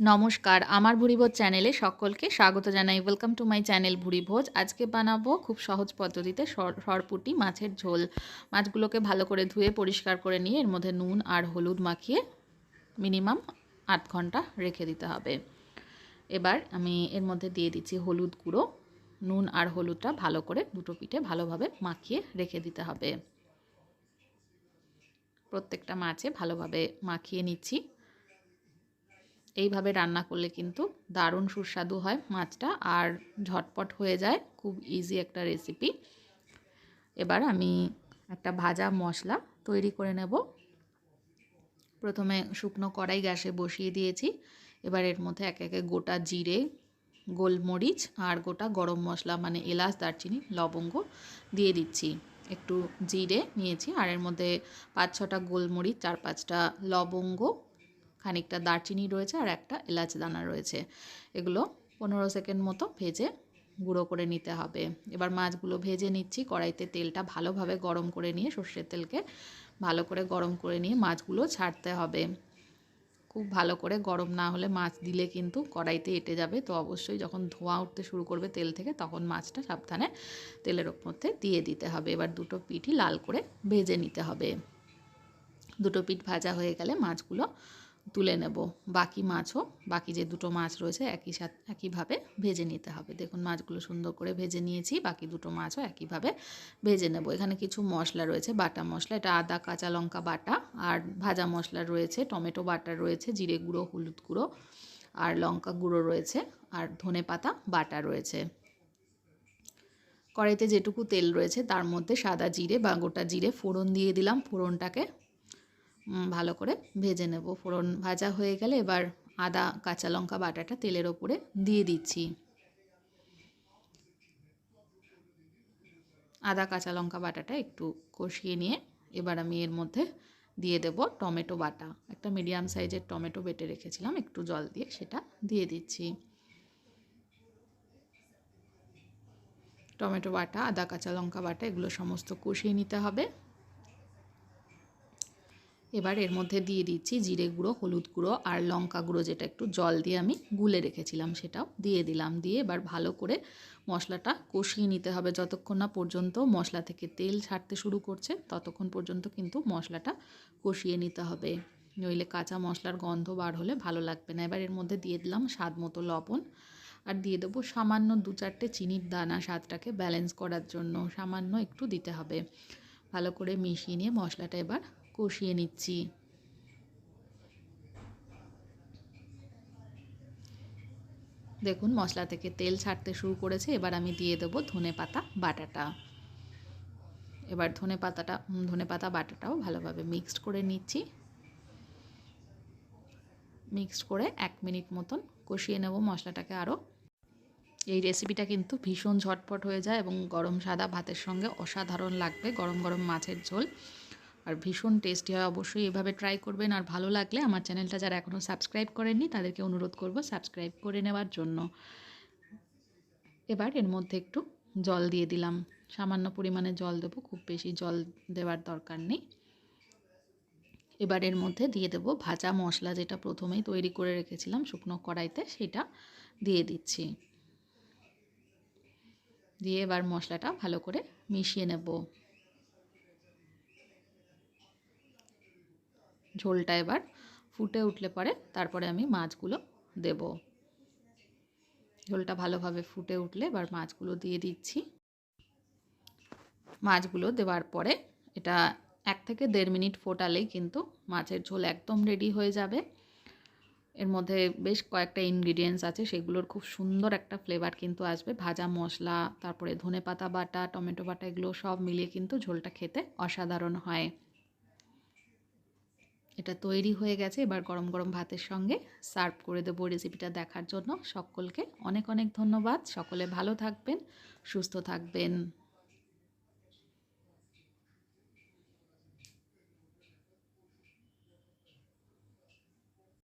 নমস্কার, আমার ভুরিভোজ চ্যানেলে সকলকে স্বাগত জানাই। Welcome to my channel Bhurivoj. আজকে বানাবো খুব সহজ পদ্ধতিতে সর- সরপুটি মাছের ঝোল। মাছগুলোকে ভালো করে ধুয়ে পরিষ্কার করে নিয়ে এর মধ্যে নুন আর হলুদ মাখিয়ে মিনিমাম আধ ঘণ্টা রেখে দিতে হবে। এবার আমি এর মধ্যে দিয়ে দিচ্ছি হলুদ গুঁড়ো। নুন আর হলুদটা ভালো করে দুটো পিঠে ভালোভাবে মাখিয়ে রেখে দিতে হবে। প্রত্যেকটা মাছে ভালোভাবে মাখিয়ে নিচ্ছি। এইভাবে রান্না করলে কিন্তু দারুণ সুস্বাদু হয় মাছটা আর ঝটপট হয়ে যায়। খুব ইজি একটা রেসিপি এবার আমি একটা ভাজা মশলা তৈরি করে নেব। প্রথমে শুকনো কড়াই গ্যাসে বসিয়ে দিয়েছি। এবার এর মধ্যে এক একে গোটা জিরে, গোলমরিচ আর গোটা গরম মশলা মানে এলাচ, দারচিনি, লবঙ্গ দিয়ে দিচ্ছি। একটু জিরে নিয়েছি আর এর মধ্যে পাঁচ ছটা গোলমরিচ, চার পাঁচটা লবঙ্গ খানিকটা দারচিনি রয়েছে আর একটা এলাচ দানা রয়েছে। এগুলো পনেরো সেকেন্ড মতো ভেজে গুঁড়ো করে নিতে হবে। এবার মাছগুলো ভেজে নিচ্ছি। কড়াইতে তেলটা ভালোভাবে গরম করে নিয়ে সর্ষের তেলকে ভালো করে গরম করে নিয়ে মাছগুলো ছাড়তে হবে। খুব ভালো করে গরম না হলে মাছ দিলে কিন্তু কড়াইতে এঁটে যাবে। তো অবশ্যই যখন ধোঁয়া উঠতে শুরু করবে তেল থেকে, তখন মাছটা সাবধানে তেলের মধ্যে দিয়ে দিতে হবে। এবার দুটো পিঠই লাল করে ভেজে নিতে হবে। দুটো পিঠ ভাজা হয়ে গেলে মাছগুলো তুলে নেব। বাকি মাছও, বাকি যে দুটো মাছ রয়েছে একই সাথে, একইভাবে ভেজে নিতে হবে। দেখুন মাছগুলো সুন্দর করে ভেজে নিয়েছি, বাকি দুটো মাছও একইভাবে ভেজে নেব। এখানে কিছু মশলা রয়েছে, বাটা মশলা, এটা আদা, কাঁচা লঙ্কা বাটা, আর ভাজা মশলা রয়েছে, টমেটো বাটা রয়েছে, জিরে গুঁড়ো, হলুদ গুঁড়ো, আর লঙ্কা গুঁড়ো রয়েছে, আর ধনে পাতা বাটা রয়েছে। কড়াইতে যেটুকু তেল রয়েছে, তার মধ্যে সাদা জিরে বা গোটা জিরে ফোড়ন দিয়ে দিলাম। ফোড়নটাকে ভালো করে ভেজে নেব। ফোড়ন ভাজা হয়ে গেলে এবার আদা, কাঁচা লঙ্কা বাটাটা তেলের ওপরে দিয়ে দিচ্ছি। আদা, কাঁচা লঙ্কা বাটাটা একটু কষিয়ে নিয়ে এবার আমি এর মধ্যে দিয়ে দেব টমেটো বাটা। একটা মিডিয়াম সাইজের টমেটো বেটে রেখেছিলাম, একটু জল দিয়ে সেটা দিয়ে দিচ্ছি। টমেটো বাটা, আদা, কাঁচা লঙ্কা বাটা এগুলো সমস্ত কষিয়ে নিতে হবে। এবার এর মধ্যে দিয়ে দিচ্ছি জিরে গুঁড়ো, হলুদ গুঁড়ো আর লঙ্কা গুঁড়ো যেটা একটু জল দিয়ে আমি গুলে রেখেছিলাম সেটাও দিয়ে দিলাম। দিয়ে এবার ভালো করে মশলাটা কষিয়ে নিতে হবে। যতক্ষণ না পর্যন্ত মশলা থেকে তেল ছাড়তে শুরু করছে, ততক্ষণ পর্যন্ত কিন্তু মশলাটা কষিয়ে নিতে হবে। নইলে কাঁচা মশলার গন্ধ বার হলে ভালো লাগবে না। এবার এর মধ্যে দিয়ে দিলাম স্বাদ মতো লবণ আর দিয়ে দেবো সামান্য দু চারটে চিনির দানা স্বাদটাকে ব্যালেন্স করার জন্য। সামান্য একটু দিতে হবে। ভালো করে মিশিয়ে নিয়ে মশলাটা এবার কষিয়ে নিচ্ছি। দেখুন, মশলা থেকে তেল ছাড়তে শুরু করেছে। এবার আমি দিয়ে দেবো ধনে পাতা বাটাটা। এবার ধনে পাতাটা ধনে পাতা বাটাটাও ভালোভাবে মিক্সড করে নিচ্ছি। মিক্সড করে এক মিনিট মতন কষিয়ে নেব মশলাটাকে আরও এই রেসিপিটা কিন্তু ভীষণ ঝটপট হয়ে যায় এবং গরম সাদা ভাতের সঙ্গে অসাধারণ লাগবে। গরম গরম মাছের ঝোল। আর ভীষণ টেস্টি হয়, অবশ্যই এভাবে ট্রাই করবেন। আর ভালো লাগলে আমার চ্যানেলটা যারা এখনও সাবস্ক্রাইব করেননি, তাদেরকে অনুরোধ করব সাবস্ক্রাইব করে নেওয়ার জন্য। এবার এর মধ্যে একটু জল দিয়ে দিলাম। সামান্য পরিমাণে জল দেবো, খুব বেশি জল দেওয়ার দরকার নেই। এবার এর মধ্যে দিয়ে দেবো ভাজা মশলা যেটা প্রথমেই তৈরি করে রেখেছিলাম শুকনো কড়াইতে, সেটা দিয়ে দিচ্ছি। দিয়ে এবার মশলাটা ভালো করে মিশিয়ে নেব। ঝোলটা এবার ফুটে উঠলে পরে তারপরে আমি মাছগুলো দেব। ঝোলটা ভালোভাবে ফুটে উঠলে এবার মাছগুলো দিয়ে দিচ্ছি। মাছগুলো দেওয়ার পরে এটা এক থেকে দেড় মিনিট ফোটালেই কিন্তু মাছের ঝোল একদম রেডি হয়ে যাবে। এর মধ্যে বেশ কয়েকটা ইনগ্রিডিয়েন্টস আছে, সেগুলোর খুব সুন্দর একটা ফ্লেভার কিন্তু আসবে। ভাজা মশলা, তারপরে ধনে পাতা বাটা, টমেটো বাটা, এগুলো সব মিলিয়ে কিন্তু ঝোলটা খেতে অসাধারণ হয়। এটা তৈরি হয়ে গেছে। এবার গরম গরম ভাতের সঙ্গে সার্ভ করে দেবো রেসিপিটা দেখার জন্য। সকলকে অনেক অনেক ধন্যবাদ। সকলে ভালো থাকবেন, সুস্থ থাকবেন।